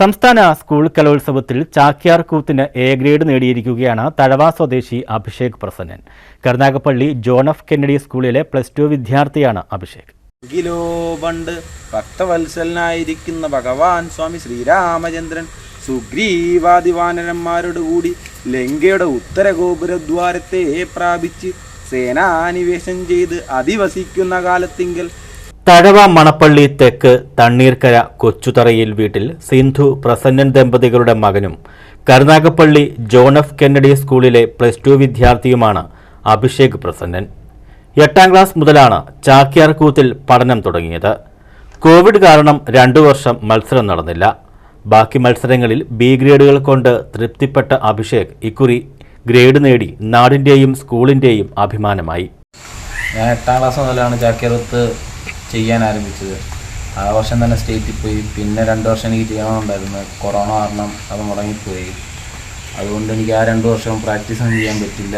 സംസ്ഥാന സ്കൂൾ കലോത്സവത്തിൽ ചാക്യാർ കൂത്തിന് എ ഗ്രേഡ് നേടിയിരിക്കുകയാണ് തഴവ സ്വദേശി Abhishek Prasannan. Karunagappally John F Kennedy സ്കൂളിലെ പ്ലസ് ടു വിദ്യാർത്ഥിയാണ് അഭിഷേക്. ഗിലോ പണ്ട് ഭക്തവത്സലനായിരിക്കുന്ന ഭഗവാൻ സ്വാമി ശ്രീരാമചന്ദ്രൻ സുഗ്രീവാദിവാനരന്മാരോട് കൂടി ലങ്കയുടെ ഉത്തര ഗോപുരദ്വാരത്തെ പ്രാപിച്ച് സേനാനിവേശം ചെയ്ത് അധിവസിക്കുന്ന കാലത്തിങ്കൽ തഴവ മണപ്പള്ളി തെക്ക് തണ്ണീർക്കര കൊച്ചുതറയിൽ വീട്ടിൽ സിന്ധു പ്രസന്നൻ ദമ്പതികളുടെ മകനും കരുനാഗപ്പള്ളി ജോൺ എഫ് കെന്നഡി സ്കൂളിലെ പ്ലസ് ടു വിദ്യാർത്ഥിയുമാണ് അഭിഷേക് പ്രസന്നൻ. എട്ടാം ക്ലാസ് മുതലാണ് ചാക്യാർകൂത്തിൽ പഠനം തുടങ്ങിയത്. കോവിഡ് കാരണം രണ്ടു വർഷം മത്സരം നടന്നില്ല. ബാക്കി മത്സരങ്ങളിൽ ബി ഗ്രേഡുകൾ കൊണ്ട് തൃപ്തിപ്പെട്ട അഭിഷേക് ഇക്കുറി ഗ്രേഡ് നേടി നാടിന്റെയും സ്കൂളിന്റെയും അഭിമാനമായി. ഞാൻ എട്ടാം ക്ലാസ് മുതലാണ് ചാക്യാർത്ത് ചെയ്യാൻ ആരംഭിച്ചത്. ആ വർഷം തന്നെ സ്റ്റേറ്റിൽ പോയി. പിന്നെ രണ്ട് വർഷം എനിക്ക് ചെയ്യണമെന്നുണ്ടായിരുന്നു കൊറോണ കാരണം അത് മുടങ്ങിപ്പോയി. അതുകൊണ്ട് എനിക്ക് ആ രണ്ട് വർഷം പ്രാക്ടീസ് ഒന്നും ചെയ്യാൻ പറ്റില്ല.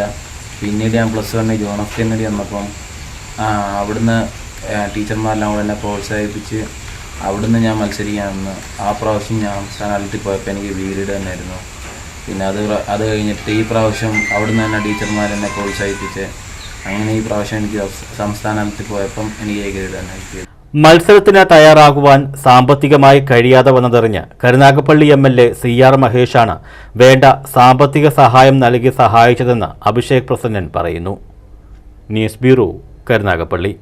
പിന്നീട് ഞാൻ പ്ലസ് വണ്ണിൽ ജോൺ ഓഫ് കെന്നഡി വന്നപ്പം അവിടുന്ന് ടീച്ചർമാരെല്ലാം കൂടെ എന്നെ പ്രോത്സാഹിപ്പിച്ച് അവിടുന്ന് ഞാൻ മത്സരിക്കാൻ വന്നു ആ പ്രാവശ്യം ഞാൻ സ്ഥാനാർത്ഥി പോയപ്പോൾ എനിക്ക് വീട് തന്നെയായിരുന്നു പിന്നെ അത് അത് കഴിഞ്ഞിട്ട് ഈ പ്രാവശ്യം അവിടുന്ന് തന്നെ ടീച്ചർമാരെന്നെ പ്രോത്സാഹിപ്പിച്ച് അങ്ങനെ ഈ പ്രാവശ്യം എനിക്ക് സംസ്ഥാനത്തിൽ പോയപ്പം എനിക്ക് എ ഗ്രേഡ് തന്നെ കിട്ടിയത് മത്സരത്തിന് തയ്യാറാകുവാൻ സാമ്പത്തികമായി കഴിയാതെ വന്നതറിഞ്ഞ് Karunagappally M L A C R മഹേഷാണ് വേണ്ട സാമ്പത്തിക സഹായം നൽകി സഹായിച്ചതെന്ന് അഭിഷേക് പ്രസന്നൻ പറയുന്നു. News bureau Karunagappally.